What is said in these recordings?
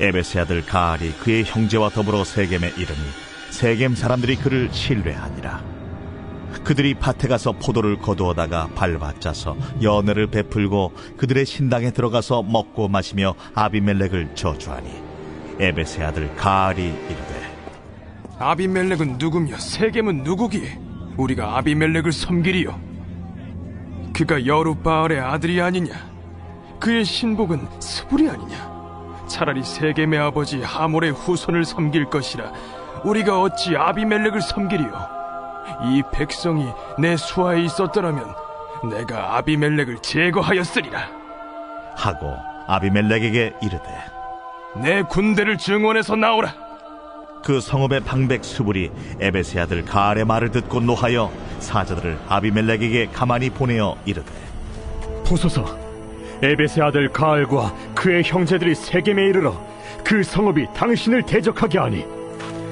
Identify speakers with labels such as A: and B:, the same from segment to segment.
A: 에베스의 아들 가알이 그의 형제와 더불어 세겜에 이르니 세겜 사람들이 그를 신뢰하니라 그들이 밭에 가서 포도를 거두어다가 밟아짜서 연회를 베풀고 그들의 신당에 들어가서 먹고 마시며 아비멜렉을 저주하니 에베스의 아들 가알이 이르되
B: 아비멜렉은 누구며 세겜은 누구기에 우리가 아비멜렉을 섬기리요? 그가 여룻바알의 아들이 아니냐? 그의 신복은 스불이 아니냐? 차라리 세겜의 아버지 하몰의 후손을 섬길 것이라 우리가 어찌 아비멜렉을 섬기리요? 이 백성이 내 수하에 있었더라면 내가 아비멜렉을 제거하였으리라.
A: 하고 아비멜렉에게 이르되
B: 내 군대를 증원해서 나오라.
A: 그 성읍의 방백 수불이 에베스의 아들 가알의 말을 듣고 노하여 사자들을 아비멜렉에게 가만히 보내어 이르되
C: 보소서 에베스의 아들 가알과 그의 형제들이 세겜에 이르러 그 성읍이 당신을 대적하게 하니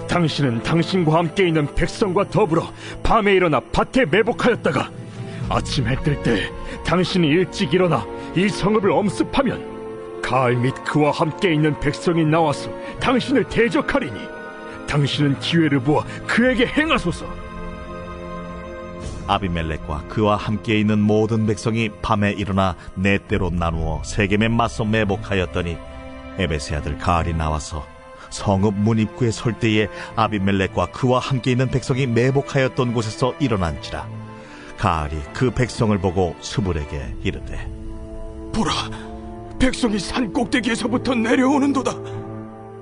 C: 당신은 당신과 함께 있는 백성과 더불어 밤에 일어나 밭에 매복하였다가 아침 해뜰 때 당신이 일찍 일어나 이 성읍을 엄습하면 가알 및 그와 함께 있는 백성이 나와서 당신을 대적하리니 당신은 기회를 보아 그에게 행하소서
A: 아비멜렉과 그와 함께 있는 모든 백성이 밤에 일어나 네 때로 나누어 세겜에 맞서 매복하였더니 에베스의 아들 가알이 나와서 성읍 문 입구에 설 때에 아비멜렉과 그와 함께 있는 백성이 매복하였던 곳에서 일어난지라 가알이 그 백성을 보고 수불에게 이르되
B: 보라, 백성이 산 꼭대기에서부터 내려오는도다.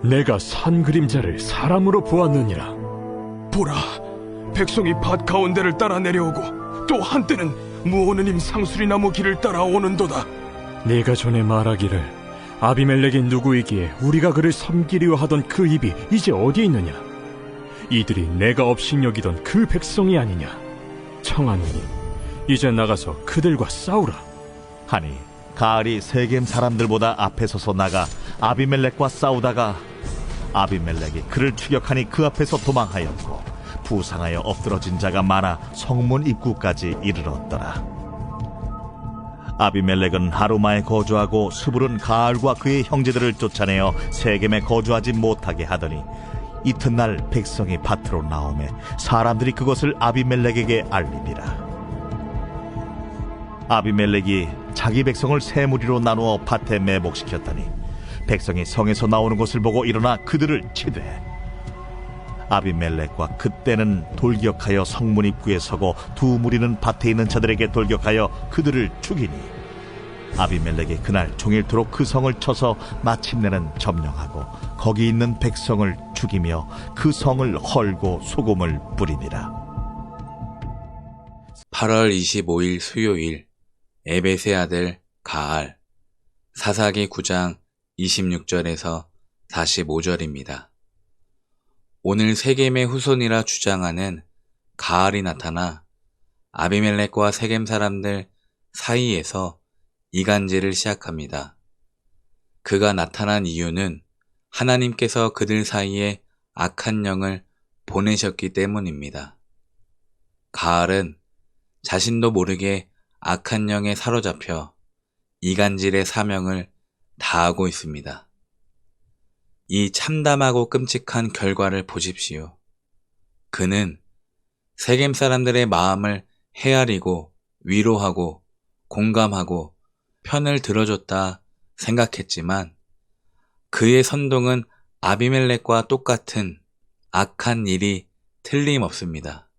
C: 내가 산 그림자를 사람으로 보았느니라
B: 보라, 백성이 밭 가운데를 따라 내려오고 또 한때는 무오느님 상수리 나무 길을 따라 오는도다.
C: 네가 전에 말하기를 아비멜렉이 누구이기에 우리가 그를 섬기려 하던 그 입이 이제 어디 있느냐? 이들이 내가 업신여기던 그 백성이 아니냐? 청하노니 이제 나가서 그들과 싸우라.
A: 하니 가알이 세겜 사람들보다 앞에 서서 나가 아비멜렉과 싸우다가 아비멜렉이 그를 추격하니 그 앞에서 도망하였고 부상하여 엎드러진 자가 많아 성문 입구까지 이르렀더라. 아비멜렉은 하루마에 거주하고 수불은 가알과 그의 형제들을 쫓아내어 세겜에 거주하지 못하게 하더니 이튿날 백성이 밭으로 나오매 사람들이 그것을 아비멜렉에게 알리니라. 아비멜렉이 자기 백성을 세 무리로 나누어 밭에 매복시켰더니 백성이 성에서 나오는 것을 보고 일어나 그들을 치되 아비멜렉과 그때는 돌격하여 성문 입구에 서고 두 무리는 밭에 있는 자들에게 돌격하여 그들을 죽이니 아비멜렉이 그날 종일토록 그 성을 쳐서 마침내는 점령하고 거기 있는 백성을 죽이며 그 성을 헐고 소금을 뿌리니라
D: 8월 25일 수요일 에벳의 아들 가알 사사기 9장 26절에서 45절입니다. 오늘 세겜의 후손이라 주장하는 가알이 나타나 아비멜렉과 세겜 사람들 사이에서 이간질을 시작합니다. 그가 나타난 이유는 하나님께서 그들 사이에 악한 영을 보내셨기 때문입니다. 가알은 자신도 모르게 악한 영에 사로잡혀 이간질의 사명을 다하고 있습니다. 이 참담하고 끔찍한 결과를 보십시오. 그는 세겜 사람들의 마음을 헤아리고 위로하고 공감하고 편을 들어줬다 생각했지만 그의 선동은 아비멜렉과 똑같은 악한 일이 틀림없습니다.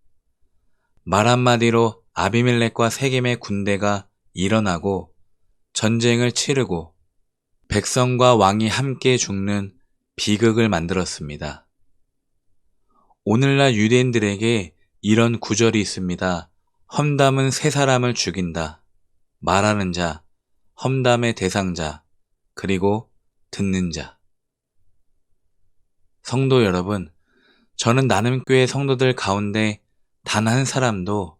D: 말 한마디로 아비멜렉과 세겜의 군대가 일어나고 전쟁을 치르고 백성과 왕이 함께 죽는 비극을 만들었습니다. 오늘날 유대인들에게 이런 구절이 있습니다. 험담은 세 사람을 죽인다. 말하는 자, 험담의 대상자, 그리고 듣는 자. 성도 여러분, 저는 나눔교회 성도들 가운데 단 한 사람도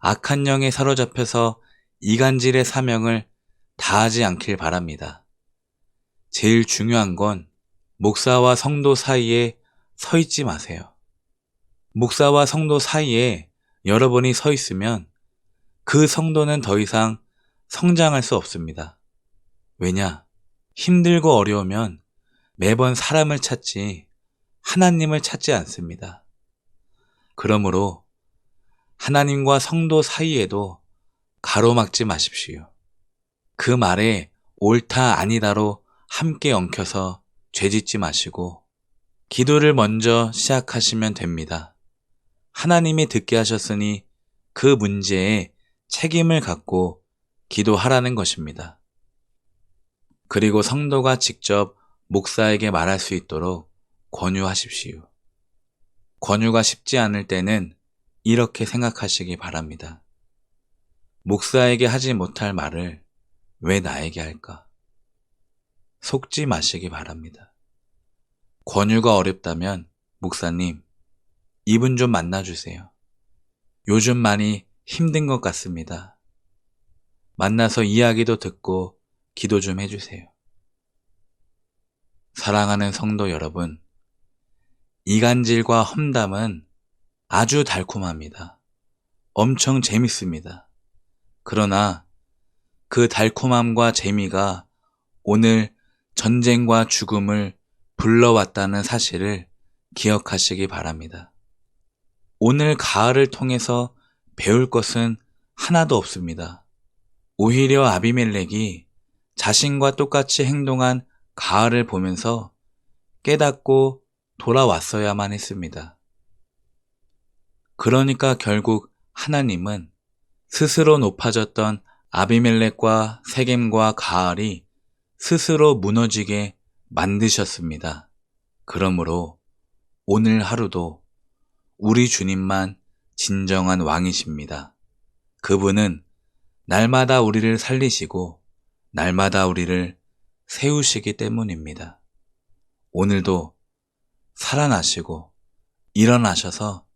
D: 악한 영에 사로잡혀서 이간질의 사명을 다하지 않길 바랍니다. 제일 중요한 건 목사와 성도 사이에 서 있지 마세요. 목사와 성도 사이에 여러분이 서 있으면 그 성도는 더 이상 성장할 수 없습니다. 왜냐? 힘들고 어려우면 매번 사람을 찾지 하나님을 찾지 않습니다. 그러므로 하나님과 성도 사이에도 가로막지 마십시오. 그 말에 옳다 아니다로 함께 엉켜서 죄 짓지 마시고 기도를 먼저 시작하시면 됩니다. 하나님이 듣게 하셨으니 그 문제에 책임을 갖고 기도하라는 것입니다. 그리고 성도가 직접 목사에게 말할 수 있도록 권유하십시오. 권유가 쉽지 않을 때는 이렇게 생각하시기 바랍니다. 목사에게 하지 못할 말을 왜 나에게 할까? 속지 마시기 바랍니다. 권유가 어렵다면 목사님, 이분 좀 만나주세요. 요즘 많이 힘든 것 같습니다. 만나서 이야기도 듣고 기도 좀 해주세요. 사랑하는 성도 여러분, 이간질과 험담은 아주 달콤합니다. 엄청 재밌습니다. 그러나 그 달콤함과 재미가 오늘 전쟁과 죽음을 불러왔다는 사실을 기억하시기 바랍니다. 오늘 가을을 통해서 배울 것은 하나도 없습니다. 오히려 아비멜렉이 자신과 똑같이 행동한 가을을 보면서 깨닫고 돌아왔어야만 했습니다. 그러니까 결국 하나님은 스스로 높아졌던 아비멜렉과 세겜과 가을이 스스로 무너지게 만드셨습니다. 그러므로 오늘 하루도 우리 주님만 진정한 왕이십니다. 그분은 날마다 우리를 살리시고 날마다 우리를 세우시기 때문입니다. 오늘도 살아나시고 일어나셔서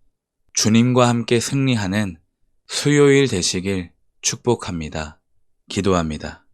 D: 주님과 함께 승리하는 수요일 되시길 축복합니다. 기도합니다.